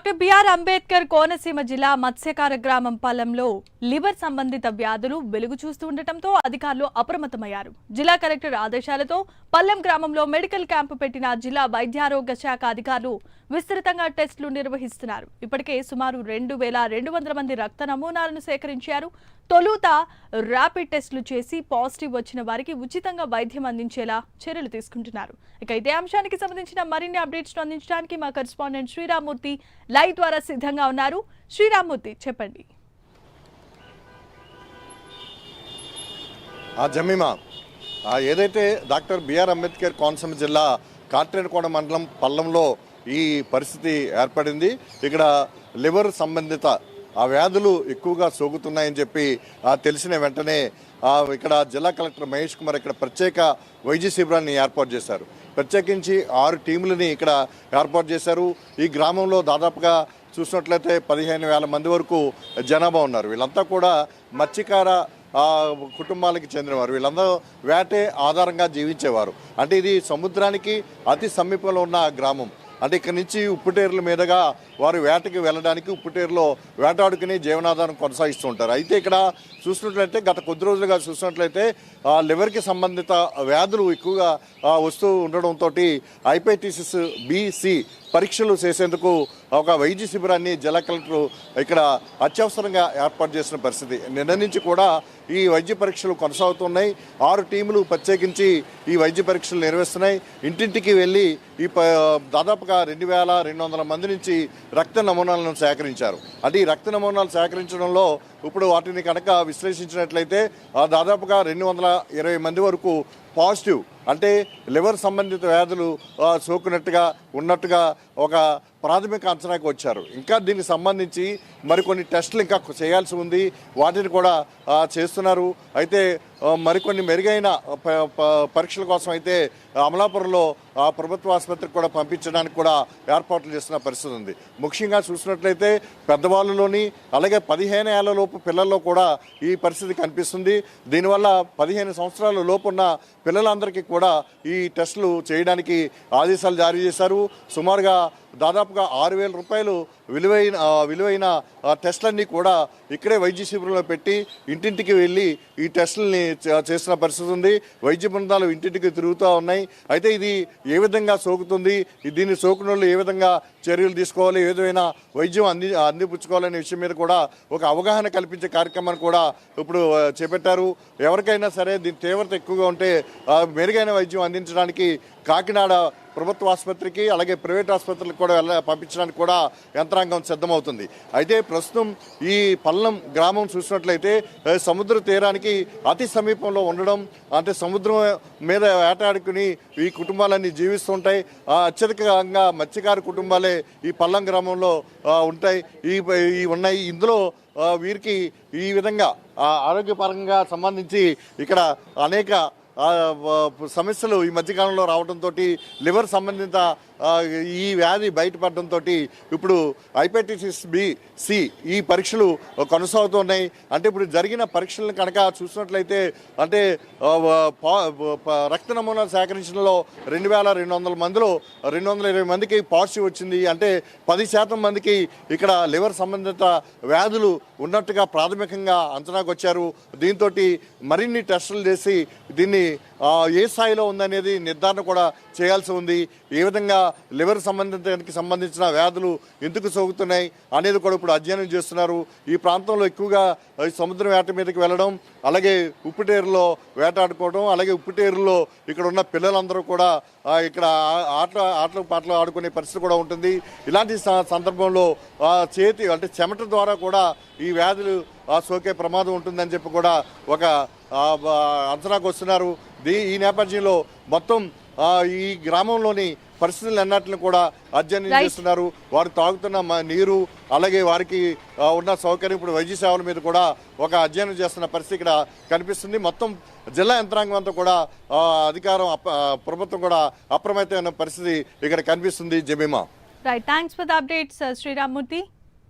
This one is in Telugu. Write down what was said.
డాక్టర్ బిఆర్ అంబేద్కర్ కోనసీమ జిల్లా మత్స్యకార గ్రామం పాలెంలో లివర్ సంబంధిత వ్యాధులు వెలుగు చూస్తూ ఉండటంతో అధికారులు అప్రమత్తమయ్యారు. జిల్లా కలెక్టర్ ఆదేశాలతో పల్లెం గ్రామంలో మెడికల్ క్యాంపు పెట్టిన జిల్లా వైద్యారోగ్య శాఖ అధికారులు విస్తృతంగా టెస్టులు నిర్వహిస్తున్నారు. ఇప్పటికే సుమారు రెండు వేల రెండు వందల మంది రక్త నమూనాలను సేకరించారు. తొలుత ర్యాపిడ్ టెస్టులు చేసి పాజిటివ్ వచ్చిన వారికి ఉచితంగా వైద్యం అందించేలా చర్యలు తీసుకుంటున్నారు. ఇక ఇదే అంశానికి సంబంధించిన మరిన్ని అప్డేట్స్ అందించడానికి మా కరెస్పాండెంట్ శ్రీరామూర్తి లైవ్ ద్వారా సిద్ధంగా ఉన్నారు. శ్రీరామూర్తి చెప్పండి. ఆ జమీమా ఏదైతే డాక్టర్ బిఆర్ అంబేద్కర్ కోనసీమ జిల్లా కాట్రేనకోట మండలం పల్లంలో ఈ పరిస్థితి ఏర్పడింది. ఇక్కడ లివర్ సంబంధిత ఆ వ్యాధులు ఎక్కువగా సోకుతున్నాయని చెప్పి తెలిసిన వెంటనే ఇక్కడ జిల్లా కలెక్టర్ మహేష్ కుమార్ ఇక్కడ ప్రత్యేక వైద్య శిబిరాన్ని ఏర్పాటు చేశారు. ప్రత్యేకించి ఆరు టీములని ఇక్కడ ఏర్పాటు చేశారు. ఈ గ్రామంలో దాదాపుగా చూసినట్లయితే పదిహేను వేల మంది వరకు జనాభా ఉన్నారు. వీళ్ళంతా కూడా మత్స్యకార కుటుంబాలకి చెందినవారు. వీళ్ళందరూ వేటే ఆధారంగా జీవించేవారు. అంటే ఇది సముద్రానికి అతి సమీపంలో ఉన్న గ్రామం. అంటే ఇక్కడ నుంచి ఉప్పుటేరుల మీదుగా వారు వేటకి వెళ్ళడానికి ఉప్పుటేరులో వేటాడుకుని జీవనాధారం కొనసాగిస్తూ ఉంటారు. అయితే ఇక్కడ చూసినట్లయితే గత కొద్ది రోజులుగా చూసినట్లయితే లివర్కి సంబంధిత వ్యాధులు ఎక్కువగా వస్తూ ఉండడంతో ఐపైటిసిస్ బీసీ పరీక్షలు చేసేందుకు ఒక వైద్య శిబిరాన్ని జిల్లా కలెక్టర్ ఇక్కడ అత్యవసరంగా ఏర్పాటు చేసిన పరిస్థితి. నిన్న నుంచి కూడా ఈ వైద్య పరీక్షలు కొనసాగుతున్నాయి. ఆరు టీములు ప్రత్యేకించి ఈ వైద్య పరీక్షలు నిర్వహిస్తున్నాయి. ఇంటింటికి వెళ్ళి ఈ ప దాదాపుగా రెండు వేల రెండు వందల మంది నుంచి రక్త నమూనాలను సేకరించారు. అంటే ఈ రక్త నమూనాలు సేకరించడంలో ఇప్పుడు వాటిని కనుక విశ్లేషించినట్లయితే దాదాపుగా రెండు వందల ఇరవై మంది వరకు పాజిటివ్ అంటే లివర్ సంబంధిత వ్యాధులు సోకినట్టుగా ఉన్నట్టుగా ఒక ప్రాథమిక అంచనాకు వచ్చారు. ఇంకా దీనికి సంబంధించి మరికొన్ని టెస్టులు ఇంకా చేయాల్సి ఉంది. వాటిని కూడా చేస్తున్నారు. అయితే మరికొన్ని మెరుగైన పరీక్షల కోసం అయితే అమలాపురంలో ఆ ప్రభుత్వ ఆసుపత్రికి కూడా పంపించడానికి కూడా ఏర్పాట్లు చేస్తున్న పరిస్థితి ఉంది. ముఖ్యంగా చూసినట్లయితే పెద్దవాళ్ళలోని అలాగే పదిహేను ఏళ్ళ లోపు పిల్లల్లో కూడా ఈ పరిస్థితి కనిపిస్తుంది. దీనివల్ల పదిహేను సంవత్సరాల లోపు ఉన్న పిల్లలందరికీ కూడా ఈ టెస్టులు చేయడానికి ఆదేశాలు జారీ చేశారు. సుమారుగా దాదాపుగా ఆరు వేల రూపాయలు విలువైన విలువైన టెస్టులన్నీ కూడా ఇక్కడే వైద్య శిబిరంలో పెట్టి ఇంటింటికి వెళ్ళి ఈ టెస్టులని చేసిన చేస్తున్న పరిస్థితి ఉంది. వైద్య బృందాలు ఇంటింటికి తిరుగుతూ ఉన్నాయి. అయితే ఇది ఏ విధంగా సోకుతుంది? దీన్ని సోకిన ఏ విధంగా చర్యలు తీసుకోవాలి? ఏదైనా వైద్యం అంది అందిపుచ్చుకోవాలనే విషయం మీద కూడా ఒక అవగాహన కల్పించే కార్యక్రమాన్ని కూడా ఇప్పుడు చేపట్టారు. ఎవరికైనా సరే దీని తీవ్రత ఎక్కువగా ఉంటే మెరుగైన వైద్యం అందించడానికి కాకినాడ ప్రభుత్వ ఆసుపత్రికి అలాగే ప్రైవేట్ ఆసుపత్రులకు కూడా వెళ్ళ పంపించడానికి కూడా యంత్రాంగం సిద్ధమవుతుంది. అయితే ప్రస్తుతం ఈ పల్లం గ్రామం చూసినట్లయితే సముద్ర తీరానికి అతి సమీపంలో ఉండడం అంటే సముద్రం మీద వేటాడుకుని ఈ కుటుంబాలన్నీ జీవిస్తుంటాయి అత్యధికంగా మత్స్యకారు కుటుంబాలే ఈ పల్లం గ్రామంలో ఉంటాయి. ఈ ఈ ఉన్నాయి. ఇందులో వీరికి ఈ విధంగా ఆరోగ్యపరంగా సంబంధించి ఇక్కడ అనేక సమస్యలు ఈ మధ్యకాలంలో రావడంతో లివర్ సంబంధిత ఈ వ్యాధి బయటపడడంతో ఇప్పుడు హైపటైటిస్ బి సి ఈ పరీక్షలు కొనసాగుతున్నాయి. అంటే ఇప్పుడు జరిగిన పరీక్షలను కనుక చూసినట్లయితే అంటే రక్త నమూనా సేకరించడంలో రెండు వేల రెండు వందల మందిలో రెండు వందల ఇరవై మందికి పాజిటివ్ వచ్చింది. అంటే పది శాతం మందికి ఇక్కడ లివర్ సంబంధిత వ్యాధులు ఉన్నట్టుగా ప్రాథమికంగా అంచనాకు వచ్చారు దీంతో మరిన్ని టెస్టులు చేసి దీన్ని ఏ స్థాయిలో ఉందనేది నిర్ధారణ కూడా చేయాల్సి ఉంది. ఏ విధంగా లివర్ సంబంధించడానికి సంబంధించిన వ్యాధులు ఎందుకు సోకుతున్నాయి అనేది కూడా ఇప్పుడు అధ్యయనం చేస్తున్నారు. ఈ ప్రాంతంలో ఎక్కువగా సముద్ర వేట మీదకి వెళ్ళడం అలాగే ఉప్పుటేరులో వేటాడుకోవడం అలాగే ఉప్పుటేరులో ఇక్కడ ఉన్న పిల్లలందరూ కూడా ఇక్కడ ఆటల ఆటలు ఆటలు పాటలు ఆడుకునే పరిస్థితి కూడా ఉంటుంది. ఇలాంటి సందర్భంలో చేతి అంటే చెమట ద్వారా కూడా ఈ వ్యాధులు ఆ, సోకే ప్రమాదం ఉంటుందని చెప్పి కూడా ఒక అంచనాకు వస్తున్నారు. దీ ఈ నేపథ్యంలో మొత్తం ఈ గ్రామంలోని పరిస్థితులు అన్నిటిని కూడా అధ్యయనం. చేస్తున్నారు. వారు తాగుతున్న నీరు అలాగే వారికి ఉన్న సౌకర్యం ఇప్పుడు వైద్య సేవల మీద కూడా ఒక అధ్యయనం చేస్తున్న పరిస్థితి ఇక్కడ కనిపిస్తుంది. మొత్తం జిల్లా యంత్రాంగం అంతా కూడా అధికారం ప్రభుత్వం కూడా అప్రమత్తమైన పరిస్థితి ఇక్కడ కనిపిస్తుంది. Jamima. Right thanks for the updates Sriramurthy